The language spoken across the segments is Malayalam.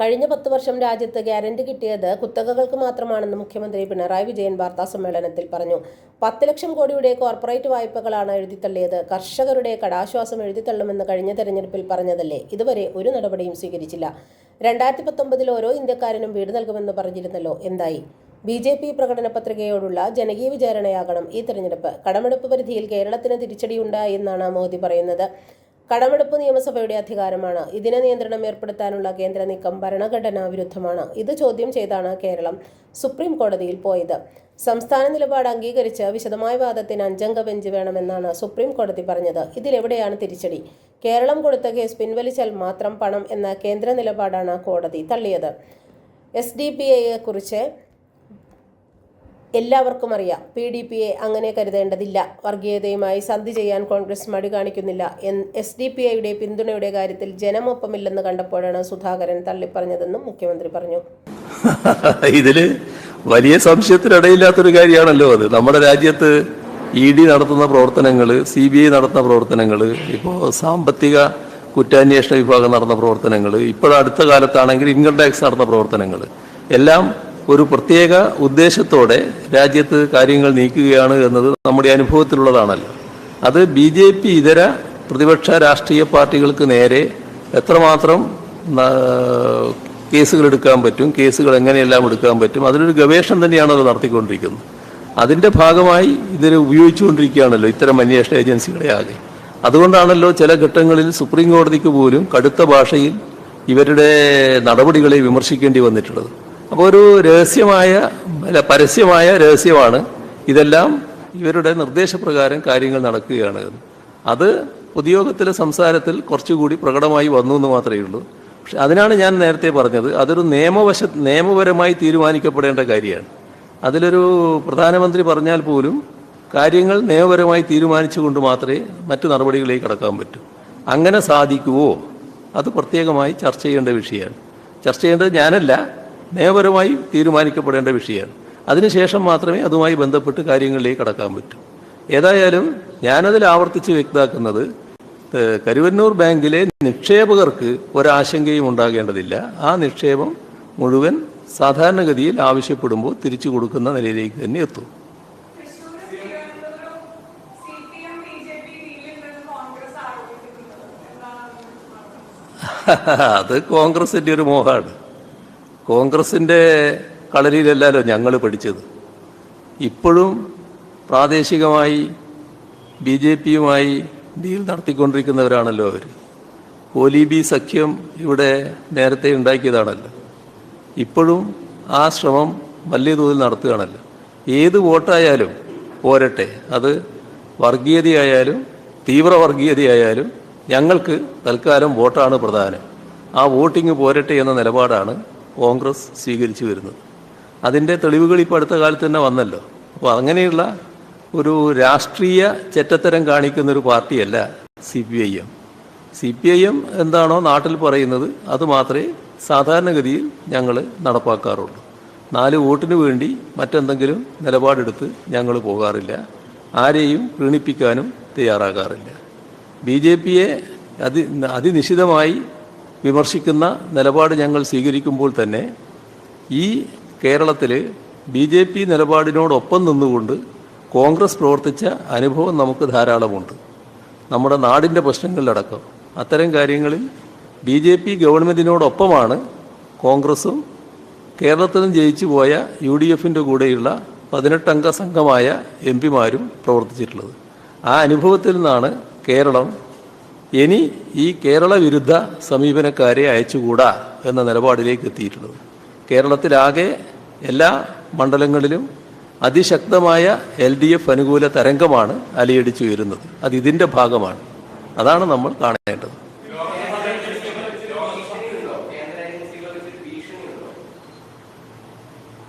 കഴിഞ്ഞ പത്ത് വർഷം രാജ്യത്ത് ഗ്യാരണ്ടി കിട്ടിയത് കുത്തകകൾക്ക് മാത്രമാണെന്ന് മുഖ്യമന്ത്രി പിണറായി വിജയൻ വാർത്താ സമ്മേളനത്തിൽ പറഞ്ഞു. പത്ത് ലക്ഷം കോടിയുടെ കോർപ്പറേറ്റ് വായ്പകളാണ് എഴുതിത്തള്ളിയത് കർഷകരുടെ കടാശ്വാസം എഴുതിത്തള്ളുമെന്ന് കഴിഞ്ഞ തെരഞ്ഞെടുപ്പിൽ പറഞ്ഞതല്ലേ? ഇതുവരെ ഒരു നടപടിയും സ്വീകരിച്ചില്ല. രണ്ടായിരത്തി പത്തൊമ്പതിൽ ഓരോ ഇന്ത്യക്കാരനും വീട് നൽകുമെന്ന് പറഞ്ഞിരുന്നല്ലോ. എന്തായി? ബി ജെ പി പ്രകടന പത്രികയോടുള്ള ജനകീയ വിചാരണയാകണം ഈ തെരഞ്ഞെടുപ്പ്. കടമെടുപ്പ് പരിധിയിൽ കേരളത്തിന് തിരിച്ചടിയുണ്ടായി എന്നാണ് മോദി പറയുന്നത്. കടമെടുപ്പ് നിയമസഭയുടെ അധികാരമാണ്. ഇതിന് നിയന്ത്രണം ഏർപ്പെടുത്താനുള്ള കേന്ദ്ര നീക്കം ഭരണഘടനാ വിരുദ്ധമാണ്. ഇത് ചോദ്യം ചെയ്താണ് കേരളം സുപ്രീം കോടതിയിൽ പോയത്. സംസ്ഥാന നിലപാട് അംഗീകരിച്ച് വിശദമായ വാദത്തിന് അഞ്ചംഗ ബെഞ്ച് വേണമെന്നാണ് സുപ്രീം കോടതി പറഞ്ഞത്. ഇതിലെവിടെയാണ് തിരിച്ചടി? കേരളം കൊടുത്ത കേസ് പിൻവലിച്ചാൽ മാത്രം പണം എന്ന കേന്ദ്ര നിലപാടാണ് കോടതി തള്ളിയത്. എസ് ഡി പി ഐയെ കുറിച്ച് എല്ലാവർക്കും അറിയാം. പി ഡി പിയെ അങ്ങനെ കരുതേണ്ടതില്ല. വർഗീയതയുമായി സന്ധി ചെയ്യാൻ കോൺഗ്രസ് മടി കാണിക്കുന്നില്ല എൻ എസ് ഡി പി ഐയുടെ പിന്തുണയുടെ കാര്യത്തിൽ ജനമൊപ്പമില്ലെന്ന് കണ്ടപ്പോഴാണ് സുധാകരൻ തള്ളിപ്പറഞ്ഞതെന്നും മുഖ്യമന്ത്രി പറഞ്ഞു. ഇതിൽ വലിയ സംശയത്തിനിടയില്ലാത്തൊരു കാര്യമാണല്ലോ അത്. നമ്മുടെ രാജ്യത്ത് ഇ ഡി നടത്തുന്ന പ്രവർത്തനങ്ങൾ സി ബി ഐ നടത്തുന്ന പ്രവർത്തനങ്ങൾ ഇപ്പോൾ സാമ്പത്തിക കുറ്റാന്വേഷണ വിഭാഗം നടന്ന പ്രവർത്തനങ്ങൾ ഇപ്പോഴടുത്ത കാലത്താണെങ്കിൽ ഇൻകം ടാക്സ് നടന്ന പ്രവർത്തനങ്ങൾ എല്ലാം ഒരു പ്രത്യേക ഉദ്ദേശത്തോടെ രാജ്യത്ത് കാര്യങ്ങൾ നീക്കുകയാണ് എന്നത് നമ്മുടെ അനുഭവത്തിലുള്ളതാണല്ലോ. അത് ബി ജെ പി ഇതര പ്രതിപക്ഷ രാഷ്ട്രീയ പാർട്ടികൾക്ക് നേരെ എത്രമാത്രം കേസുകൾ എടുക്കാൻ പറ്റും കേസുകൾ എങ്ങനെയെല്ലാം എടുക്കാൻ പറ്റും അതിനൊരു ഗവേഷണം തന്നെയാണ് അത് നടത്തിക്കൊണ്ടിരിക്കുന്നത്. അതിന്റെ ഭാഗമായി ഇതിനെ ഉപയോഗിച്ചുകൊണ്ടിരിക്കുകയാണല്ലോ ഇത്തരം അന്വേഷണ ഏജൻസികളെ ആകെ. അതുകൊണ്ടാണല്ലോ ചില ഘട്ടങ്ങളിൽ സുപ്രീം കോടതിക്ക് പോലും കടുത്ത ഭാഷയിൽ ഇവരുടെ നടപടികളെ വിമർശിക്കേണ്ടി വന്നിട്ടുള്ളത്. അപ്പോൾ ഒരു രഹസ്യമായ അല്ല പരസ്യമായ രഹസ്യമാണ് ഇതെല്ലാം ഇവരുടെ നിർദ്ദേശപ്രകാരം കാര്യങ്ങൾ നടക്കുകയാണ്. അത് പൊതുയോഗത്തിലെ സംസാരത്തിൽ കുറച്ചുകൂടി പ്രകടമായി വന്നു എന്ന് മാത്രമേ ഉള്ളൂ. പക്ഷെ അതിനാണ് ഞാൻ നേരത്തെ പറഞ്ഞത്. അതൊരു നിയമവശ നിയമപരമായി തീരുമാനിക്കപ്പെടേണ്ട കാര്യമാണ്. അതിലൊരു പ്രധാനമന്ത്രി പറഞ്ഞാൽ പോലും കാര്യങ്ങൾ നിയമപരമായി തീരുമാനിച്ചുകൊണ്ട് മാത്രമേ മറ്റു നടപടികളിലേക്ക് കടക്കാൻ പറ്റൂ. അങ്ങനെ സാധിക്കുവോ? അത് പ്രത്യേകമായി ചർച്ച ചെയ്യേണ്ട വിഷയമാണ്. ചർച്ച ചെയ്യേണ്ടത് ഞാനല്ല. നിയമപരമായി തീരുമാനിക്കപ്പെടേണ്ട വിഷയമാണ്. അതിനുശേഷം മാത്രമേ അതുമായി ബന്ധപ്പെട്ട് കാര്യങ്ങളിലേക്ക് കടക്കാൻ പറ്റൂ. ഏതായാലും ഞാനതിൽ ആവർത്തിച്ച് വ്യക്തമാക്കുന്നത് കരുവന്നൂർ ബാങ്കിലെ നിക്ഷേപകർക്ക് ഒരാശങ്കയും ഉണ്ടാകേണ്ടതില്ല. ആ നിക്ഷേപം മുഴുവൻ സാധാരണഗതിയിൽ ആവശ്യപ്പെടുമ്പോൾ തിരിച്ചു കൊടുക്കുന്ന നിലയിലേക്ക് തന്നെ എത്തും. അത് കോൺഗ്രസിന്റെ ഒരു മോഹമാണ്. കോൺഗ്രസിന്റെ കളരിയിലല്ലല്ലോ ഞങ്ങൾ പഠിച്ചത്. ഇപ്പോഴും പ്രാദേശികമായി ബി ജെ പിയുമായി ഡീൽ നടത്തിക്കൊണ്ടിരിക്കുന്നവരാണല്ലോ അവർ കോലീബി സഖ്യം ഇവിടെ നേരത്തെ ഉണ്ടാക്കിയതാണല്ലോ. ഇപ്പോഴും ആ ശ്രമം വലിയ തോതിൽ നടത്തുകയാണല്ലോ. ഏത് വോട്ടായാലും പോരട്ടെ അത് വർഗീയതയായാലും തീവ്ര വർഗീയതയായാലും ഞങ്ങൾക്ക് തൽക്കാലം വോട്ടാണ് പ്രധാനം. ആ വോട്ടിംഗ് പോരട്ടെ എന്ന നിലപാടാണ് കോൺഗ്രസ് സ്വീകരിച്ചു വരുന്നത്. അതിന്റെ തെളിവുകൾ ഇപ്പോൾ അടുത്ത കാലത്ത് തന്നെ വന്നല്ലോ. അപ്പോൾ അങ്ങനെയുള്ള ഒരു രാഷ്ട്രീയ ചെറ്റത്തരം കാണിക്കുന്ന ഒരു പാർട്ടിയല്ല C P I M. C P I M എന്താണോ നാട്ടിൽ പറയുന്നത് അത് മാത്രമേ സാധാരണഗതിയിൽ ഞങ്ങൾ നടപ്പാക്കാറുള്ളൂ. നാല് വോട്ടിന് വേണ്ടി മറ്റെന്തെങ്കിലും നിലപാടെടുത്ത് ഞങ്ങൾ പോകാറില്ല. ആരെയും പ്രീണിപ്പിക്കാനും തയ്യാറാകാറില്ല. ബി ജെ പിയെ അതി അതിനിശിതമായി വിമർശിക്കുന്ന നിലപാട് ഞങ്ങൾ സ്വീകരിക്കുമ്പോൾ തന്നെ ഈ കേരളത്തിൽ ബി ജെ പി നിലപാടിനോടൊപ്പം നിന്നുകൊണ്ട് കോൺഗ്രസ് പ്രവർത്തിച്ച അനുഭവം നമുക്ക് ധാരാളമുണ്ട്. നമ്മുടെ നാടിന്റെ പ്രശ്നങ്ങളിലടക്കം. അത്തരം കാര്യങ്ങളിൽ ബി ജെ പി ഗവൺമെന്റിനോടൊപ്പമാണ് കോൺഗ്രസും കേരളത്തിലും ജയിച്ചു പോയ യു ഡി എഫിന്റെ കൂടെയുള്ള പതിനെട്ടംഗ സംഘമായ എം പിമാരും പ്രവർത്തിച്ചിട്ടുള്ളത്. ആ അനുഭവത്തിൽ നിന്നാണ് കേരളം ഇനി ഈ കേരള വിരുദ്ധ സമീപനക്കാരെ അയച്ചുകൂടാ എന്ന നിലപാടിലേക്ക് എത്തിയിട്ടുള്ളത്. കേരളത്തിലാകെ എല്ലാ മണ്ഡലങ്ങളിലും അതിശക്തമായ എൽ ഡി എഫ് അനുകൂല തരംഗമാണ് അലയടിച്ചു വരുന്നത് അത് ഇതിന്റെ ഭാഗമാണ്. അതാണ് നമ്മൾ കാണേണ്ടത്.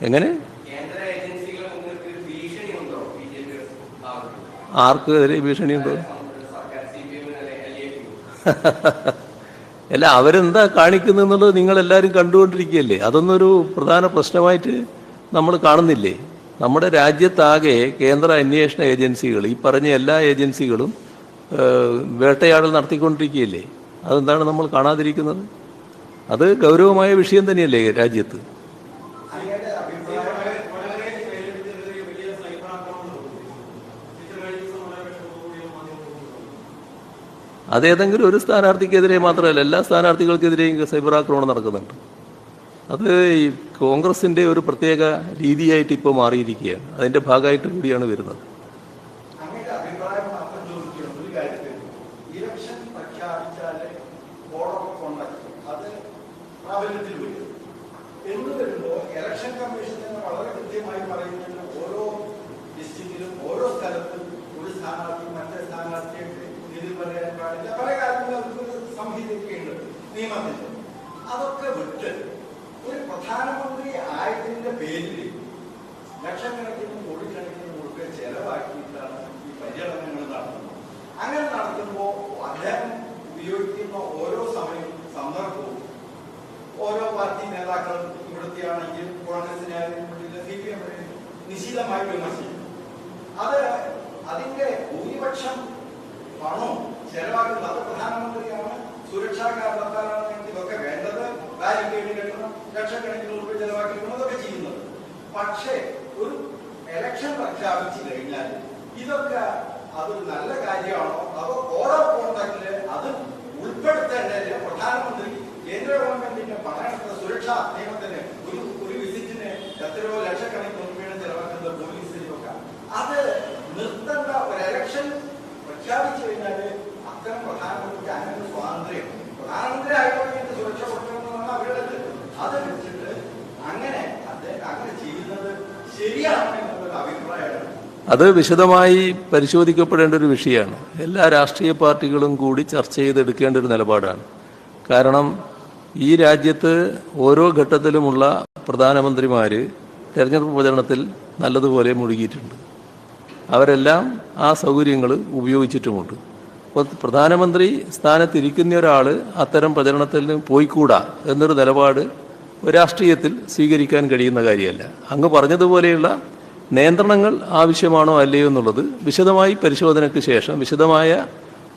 എങ്ങനെ? ആർക്കെതിരെ ഭീഷണിയുണ്ടോ? അല്ല അവരെന്താ കാണിക്കുന്നെന്നുള്ളത് നിങ്ങളെല്ലാവരും കണ്ടുകൊണ്ടിരിക്കുകയല്ലേ? അതൊന്നൊരു പ്രധാന പ്രശ്നമായിട്ട് നമ്മൾ കാണുന്നില്ലേ? നമ്മുടെ രാജ്യത്താകെ കേന്ദ്ര അന്വേഷണ ഏജൻസികൾ ഈ പറഞ്ഞ എല്ലാ ഏജൻസികളും വേട്ടയാടൽ നടത്തിക്കൊണ്ടിരിക്കുകയല്ലേ? അതെന്താണ് നമ്മൾ കാണാതിരിക്കുന്നത്? അത് ഗൗരവമായ വിഷയം തന്നെയല്ലേ രാജ്യത്ത്? അതേതെങ്കിലും ഒരു സ്ഥാനാർത്ഥിക്കെതിരെ മാത്രമല്ല എല്ലാ സ്ഥാനാർത്ഥികൾക്കെതിരെയും സൈബർ ആക്രമണം നടക്കുന്നുണ്ട്. അത് ഈ കോൺഗ്രസിന്റെ ഒരു പ്രത്യേക രീതിയായിട്ട് ഇപ്പോൾ മാറിയിരിക്കുകയാണ്. അതിന്റെ ഭാഗമായിട്ട് കൂടിയാണ് വരുന്നത്. എന്ന് വളരെ ഓരോ ഓരോ സ്ഥലത്തും ഒരു സ്ഥാനാർത്ഥി മറ്റേ സ്ഥാനാർത്ഥിയായിട്ട് ഇതിൽ പറയാൻ പാടില്ല. പല കാര്യങ്ങളും ഒരു സംഹിതയൊക്കെ ഉണ്ട് നിയമത്തിൽ. അതൊക്കെ വിട്ട് ഒരു പ്രധാനമന്ത്രി ആയതിന്റെ പേരിൽ ലക്ഷക്കണക്കിന് കോടിക്കണക്കിന് കൊടുക്കുക ചെലവാക്കിയിട്ടാണ് ഈ പര്യടനങ്ങൾ നടത്തുന്നത്. അങ്ങനെ നടത്തുമ്പോൾ അദ്ദേഹം ഉപയോഗിക്കുന്ന ഓരോ സമയവും സന്ദർഭവും ഓരോ പാർട്ടി നേതാക്കളും ഇവിടുത്തെ ആണെങ്കിൽ കോൺഗ്രസിനായാലും സി പി എമ്മിനായാലും നിശിതമായി വിമർശിക്കും. അത് അതിന്റെ ഭൂരിപക്ഷം പണവും ചെലവാക്കുന്നത് അത് പ്രധാനമന്ത്രിയാണ്. സുരക്ഷാ കാരണത്താലാണ് ഇതൊക്കെ വേണ്ടത്. ബാരിക്കേഡ് കെട്ടണം ലക്ഷക്കണക്കിന് രൂപ ചെലവാക്കിക്കണം അതൊക്കെ ചെയ്യുന്നത് പക്ഷേ ഒരു ഇലക്ഷൻ പ്രഖ്യാപിച്ചു കഴിഞ്ഞാൽ ഇതൊക്കെ അതൊരു നല്ല കാര്യമാണോ? അതോ കോഡ് ഓഫ് അത് ഉൾപ്പെടുത്തേണ്ടതിന് പ്രധാനമന്ത്രി കേന്ദ്ര ഗവൺമെന്റിന്റെ പണയെടുത്ത സുരക്ഷാ നിയമത്തിന് ഒരു ഒരു വിസിറ്റിന് എത്രയോ ലക്ഷക്കണക്കിന് രൂപയാണ് ചെലവാക്കുന്നത് പോലീസിലൊക്കെ അത് പ്രഖ്യാപിച്ചു കഴിഞ്ഞാൽ അത്തരം പ്രധാനമന്ത്രിക്ക് അങ്ങനെ സ്വാതന്ത്ര്യം. പ്രധാനമന്ത്രി ആയിക്കോട്ടെ സുരക്ഷ കൊടുക്കണമെന്നാണ് അവരുടെ. അത് വെച്ചിട്ട് അങ്ങനെ അദ്ദേഹം അങ്ങനെ ചെയ്യുന്നത് ശരിയാണ് അഭിപ്രായമാണ്. അത് വിശദമായി പരിശോധിക്കപ്പെടേണ്ട ഒരു വിഷയമാണ്. എല്ലാ രാഷ്ട്രീയ പാർട്ടികളും കൂടി ചർച്ച ചെയ്തെടുക്കേണ്ട ഒരു നിലപാടാണ്. കാരണം ഈ രാജ്യത്ത് ഓരോ ഘട്ടത്തിലുമുള്ള പ്രധാനമന്ത്രിമാര് തെരഞ്ഞെടുപ്പ് പ്രചരണത്തിൽ നല്ലതുപോലെ മുഴുകിയിട്ടുണ്ട്. അവരെല്ലാം ആ സൗകര്യങ്ങൾ ഉപയോഗിച്ചിട്ടുമുണ്ട്. അപ്പോൾ പ്രധാനമന്ത്രി സ്ഥാനത്തിരിക്കുന്ന ഒരാൾ അത്തരം പ്രചരണത്തിൽ പോയിക്കൂടാ എന്നൊരു നിലപാട് രാഷ്ട്രീയത്തിൽ സ്വീകരിക്കാൻ കഴിയുന്ന കാര്യമല്ല. അങ്ങ് പറഞ്ഞതുപോലെയുള്ള നിയന്ത്രണങ്ങൾ ആവശ്യമാണോ അല്ലയോ എന്നുള്ളത് വിശദമായി പരിശോധനയ്ക്ക് ശേഷം വിശദമായ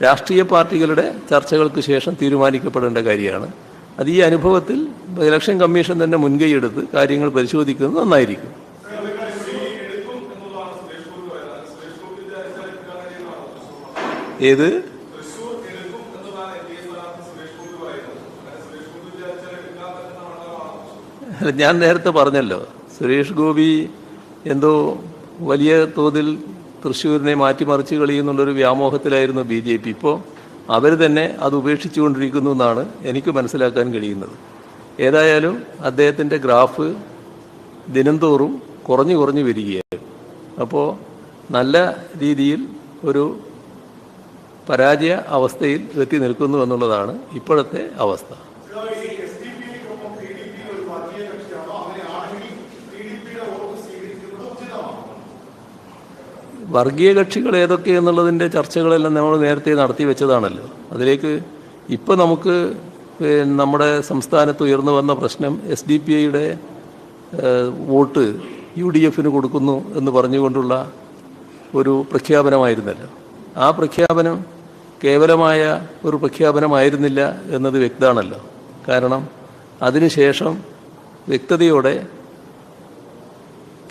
രാഷ്ട്രീയ പാർട്ടികളുടെ ചർച്ചകൾക്ക് ശേഷം തീരുമാനിക്കപ്പെടേണ്ട കാര്യമാണ്. അത് ഈ അനുഭവത്തിൽ ഇലക്ഷൻ കമ്മീഷൻ തന്നെ മുൻകൈയെടുത്ത് കാര്യങ്ങൾ പരിശോധിക്കുന്നത് നന്നായിരിക്കും. ഏത്? അല്ല, ഞാൻ നേരത്തെ പറഞ്ഞല്ലോ സുരേഷ് ഗോപി എന്തോ വലിയ തോതിൽ തൃശ്ശൂരിനെ മാറ്റിമറിച്ച് കളിയുന്നുള്ളൊരു വ്യാമോഹത്തിലായിരുന്നു ബി ജെ പി. ഇപ്പോൾ അവർ തന്നെ അത് ഉപേക്ഷിച്ചുകൊണ്ടിരിക്കുന്നു എന്നാണ് എനിക്ക് മനസ്സിലാക്കാൻ കഴിയുന്നത്. ഏതായാലും അദ്ദേഹത്തിന്റെ ഗ്രാഫ് ദിനംതോറും കുറഞ്ഞു കുറഞ്ഞു വരികയായിരുന്നു അപ്പോൾ നല്ല രീതിയിൽ ഒരു പരാജയ അവസ്ഥയിൽ എത്തി നിൽക്കുന്നു എന്നുള്ളതാണ് ഇപ്പോഴത്തെ അവസ്ഥ. വർഗീയ കക്ഷികൾ ഏതൊക്കെ എന്നുള്ളതിന്റെ ചർച്ചകളെല്ലാം നമ്മൾ നേരത്തെ നടത്തി വെച്ചതാണല്ലോ. അതിലേക്ക് ഇപ്പോൾ നമുക്ക് നമ്മുടെ സംസ്ഥാനത്ത് ഉയർന്നു വന്ന പ്രശ്നം എസ് ഡി പി ഐയുടെ വോട്ട് യു ഡി എഫിന് കൊടുക്കുന്നു എന്ന് പറഞ്ഞുകൊണ്ടുള്ള ഒരു പ്രഖ്യാപനമായിരുന്നല്ലോ. ആ പ്രഖ്യാപനം കേവലമായ ഒരു പ്രഖ്യാപനമായിരുന്നില്ല എന്നത് വ്യക്തമാണല്ലോ. കാരണം അതിനുശേഷം വ്യക്തതയോടെ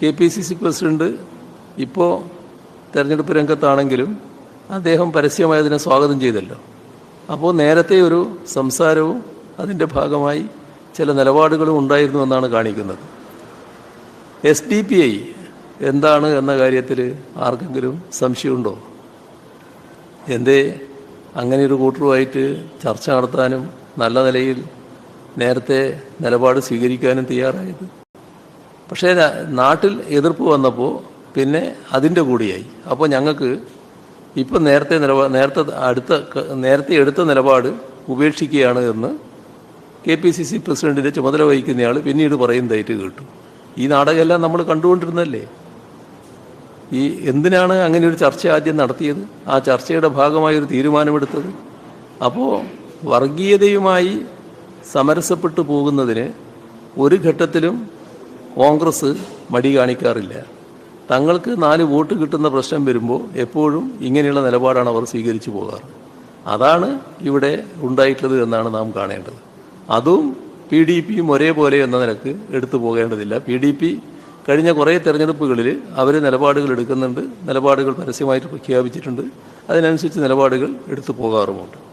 K P C C president ഇപ്പോൾ തെരഞ്ഞെടുപ്പ് രംഗത്താണെങ്കിലും അദ്ദേഹം പരസ്യമായി അതിനെ സ്വാഗതം ചെയ്തല്ലോ. അപ്പോൾ നേരത്തെ ഒരു സംസാരവും അതിന്റെ ഭാഗമായി ചില നിലപാടുകളും ഉണ്ടായിരുന്നു എന്നാണ് കാണിക്കുന്നത്. എസ് ഡി പി ഐ എന്താണ് എന്ന കാര്യത്തിൽ ആർക്കെങ്കിലും സംശയമുണ്ടോ? എന്തേ? അങ്ങനെ ഒരു കൂട്ടറുമായിട്ട് ചർച്ച നടത്താനും നല്ല നിലയിൽ നേരത്തെ നിലപാട് സ്വീകരിക്കാനും തയ്യാറായത്. പക്ഷേ നാട്ടിൽ എതിർപ്പ് വന്നപ്പോൾ പിന്നെ അതിന്റെ കൂടിയായി. അപ്പോൾ ഞങ്ങൾക്ക് ഇപ്പം നേരത്തെ നിലപാ നേരത്തെ അടുത്ത നേരത്തെ എടുത്ത നിലപാട് ഉപേക്ഷിക്കുകയാണ് എന്ന് കെ പി സി സി പ്രസിഡന്റിന്റെ ചുമതല വഹിക്കുന്നയാൾ പിന്നീട് പറയുന്നതായിട്ട് കേട്ടു. ഈ നാടകമെല്ലാം നമ്മൾ കണ്ടുകൊണ്ടിരുന്നല്ലേ ഈ എന്തിനാണ് അങ്ങനെ ഒരു ചർച്ച ആദ്യം നടത്തിയത്? ആ ചർച്ചയുടെ ഭാഗമായി ഒരു തീരുമാനമെടുത്തത്. അപ്പോൾ വർഗീയതയുമായി സമരസപ്പെട്ടു പോകുന്നതിന് ഒരു ഘട്ടത്തിലും കോൺഗ്രസ് മടി കാണിക്കാറില്ല. തങ്ങൾക്ക് നാല് വോട്ട് കിട്ടുന്ന പ്രശ്നം വരുമ്പോൾ എപ്പോഴും ഇങ്ങനെയുള്ള നിലപാടാണ് അവർ സ്വീകരിച്ചു പോകാറ്. അതാണ് ഇവിടെ ഉണ്ടായിട്ടുള്ളത് എന്നാണ് നാം കാണേണ്ടത്. അതും പി ഡി പിയും ഒരേപോലെ എന്ന നിലയ്ക്ക് എടുത്തു പോകേണ്ടതില്ല. പി ഡി പി കഴിഞ്ഞ കുറേ തെരഞ്ഞെടുപ്പുകളിൽ അവർ നിലപാടുകൾ എടുക്കുന്നുണ്ട്. നിലപാടുകൾ പരസ്യമായിട്ട് പ്രഖ്യാപിച്ചിട്ടുണ്ട്. അതിനനുസരിച്ച് നിലപാടുകൾ എടുത്തു പോകാറുമുണ്ട്.